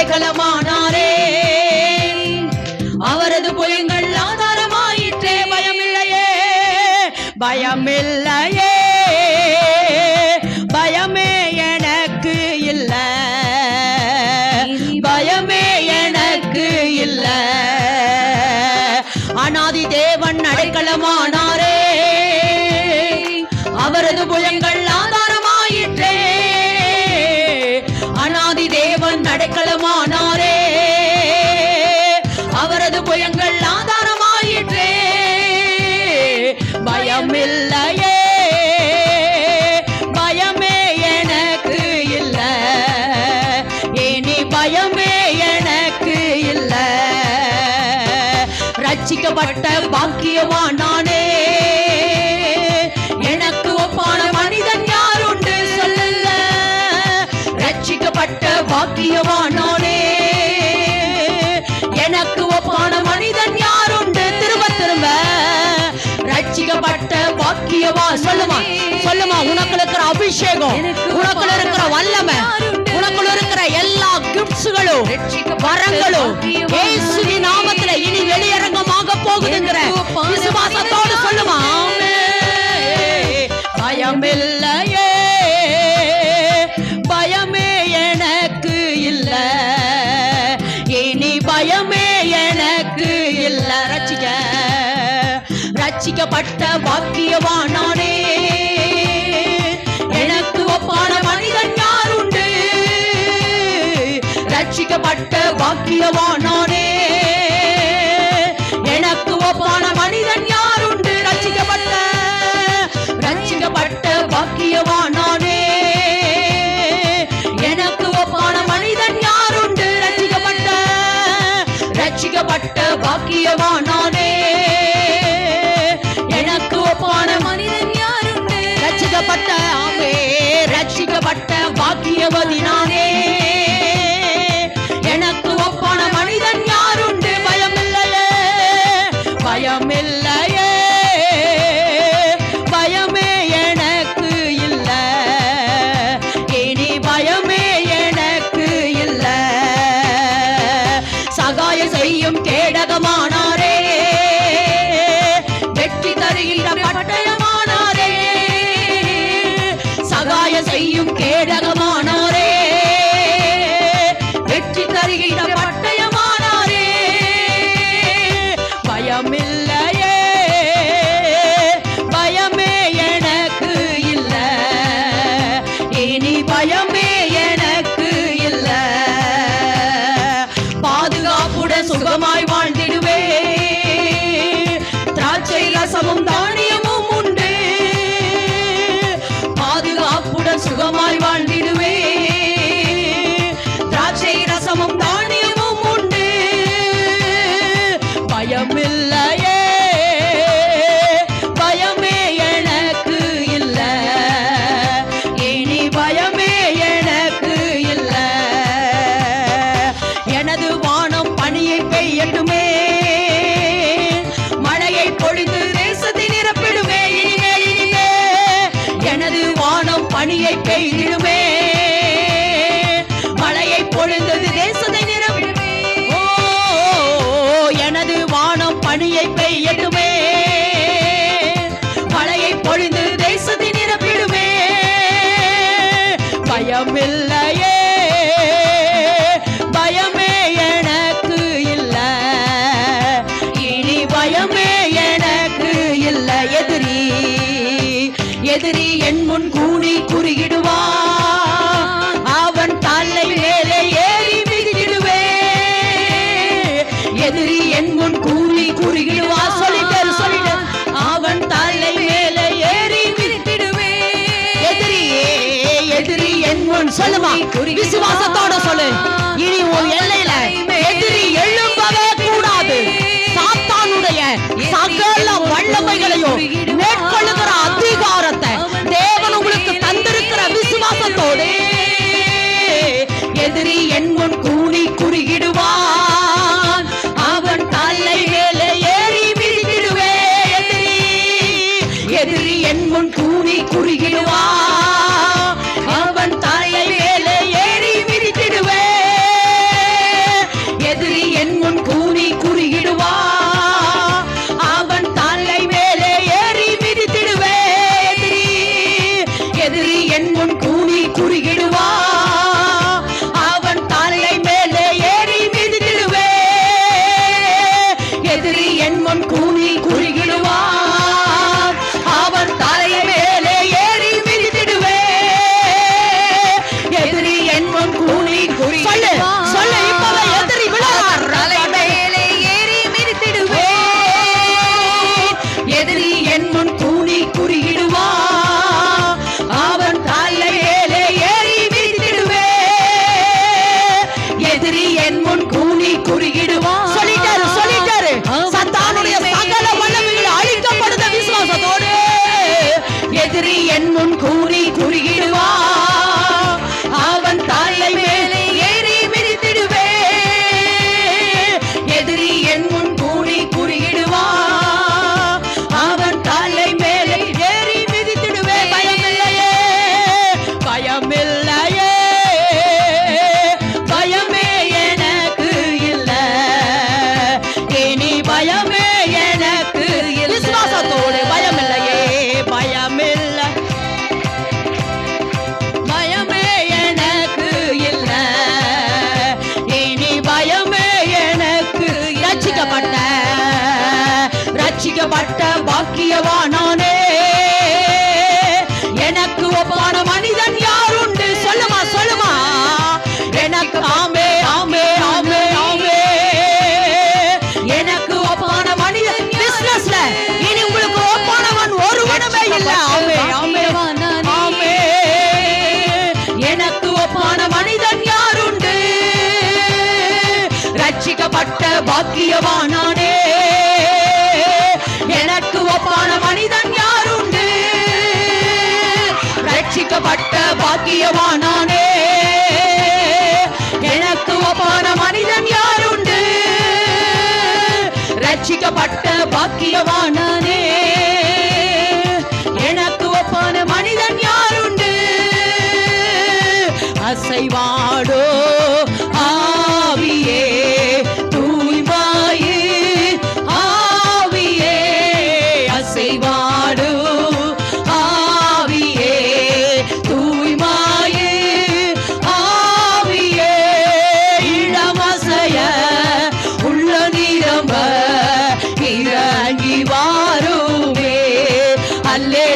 அடைக்கலமானாரே. அவரது புயங்கள் ஆதாரமாயிற்றே. பயமில்லையே. பயமில்லையே. பயமே எனக்கு இல்ல. பயமே எனக்கு இல்ல. அனாதி தேவன் அடைக்கலமானாரே அவரது புயங்கள் ரட்சிக்கப்பட்ட பாக்கியவான் நானே எனக்கு ஒப்பான மனிதன் யாருண்டு சொல்லுங்க ரட்சிக்கப்பட்ட பாக்கியவான் நானே எனக்கு ஒப்பான மனிதன் யாருண்டு திரும்ப திரும்ப. ரட்சிக்கப்பட்ட பாக்கியவா சொல்லுமா சொல்லுமா உனக்குள்ள இருக்கிற அபிஷேகம் உனக்குள்ள இருக்கிற வல்லமை உனக்குள்ள இருக்கிற எல்லா கிஃப்ட்ஸ்களும் வரங்களும் நாமத்துல இனி பாக்கியவான் எனக்கு ஒப்பான மனிதன் யாருண்டு ரட்சிக்கப்பட்ட பாக்கியவான் எனக்கு ஒப்பான மனிதன் யாருண்டு ரட்சிக்கப்பட்ட ரட்சிக்கப்பட்ட பாக்கியவான் எனக்கு ஒப்பான மனிதன் யாருண்டு ரட்சிக்கப்பட்ட ரட்சிக்கப்பட்ட பாக்கியவான் பயமில்லையே. பயமே எனக்கு இல்ல. இனி பயமே எனக்கு இல்ல எதிரி. எதிரி என் முன் கூணி குறுகிடுவா. அவன் தலை மேலே ஏறி மிதிக்கிடுவே. எதிரி என் முன் கூணி குறுகிடுவா. சொல்லுமா? விசுவாசத்தோட சொல்லு. இனி உன் எல்லையில எதிரி எழும்பவே கூடாது. சாத்தானுடைய சகல வல்லமைகளையும் மேற்கொள்ளுகிற அதிகாரத்தை தேவன் உங்களுக்கு தந்திருக்கிற விசுவாசத்தோடு. எதிரி என் முன் ரட்சிக்கப்பட்ட பாக்கியவானானே எனக்கு ஒப்பான மனிதன் யாருண்டு? சொல்லுமா சொல்லுமா. எனக்கு ஆமே ஆமே ஆமே ஆமே. எனக்கு ஒப்பான மனிதன் பிசினஸ்ல இனி உங்களுக்கு ஒப்பானவன் ஒருவனுமே இல்ல. ஆமே ஆமே ஆமே. எனக்கு ஒப்பான மனிதன் யாருண்டு? ரட்சிக்கப்பட்ட எனக்கு பாக்கியவானானே. எனக்கு ஒப்பான மனிதன் யாருண்டு? ரட்சிக்கப்பட்ட பாக்கியவான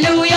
Hallelujah.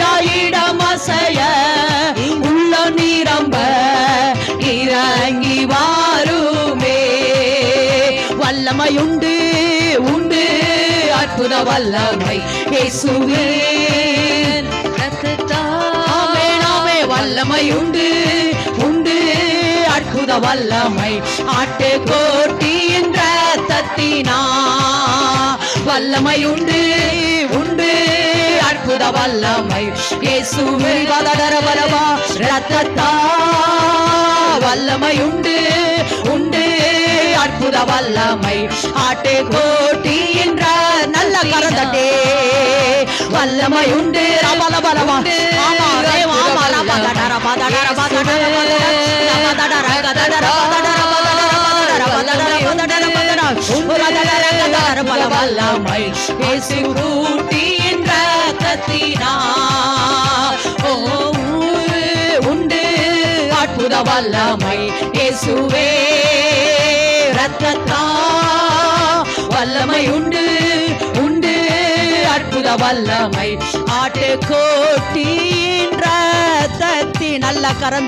அல்லேலூயா இடமசைய உள்ள நிரம்ப இறங்கி வாருமே வல்லமை உண்டு உண்டு அற்புத வல்லமை இயேசுவே. வல்லமை உண்டு உண்டு அற்புத வல்லமை ஆட்டு கோட்டியின் ரத்தத்தினா வல்லமை உண்டு அற்புத வல்லமை இயேசுவே வதடர வலவா ரத்தத்தா வல்லமை உண்டு உண்டு அற்புத வல்லமை ஆட்டு கோட்டி என்ற நல்ல கரந்தட்டே வல்லமை உண்டு ரபல பலமா ஆமா அற்புத வல்லமை இயேசுவே ரத்தத்தா வல்லமை உண்டு உண்டு அற்புத வல்லமை ஆட்டு கோட்டின் ரத்தத்தி நல்ல கரம்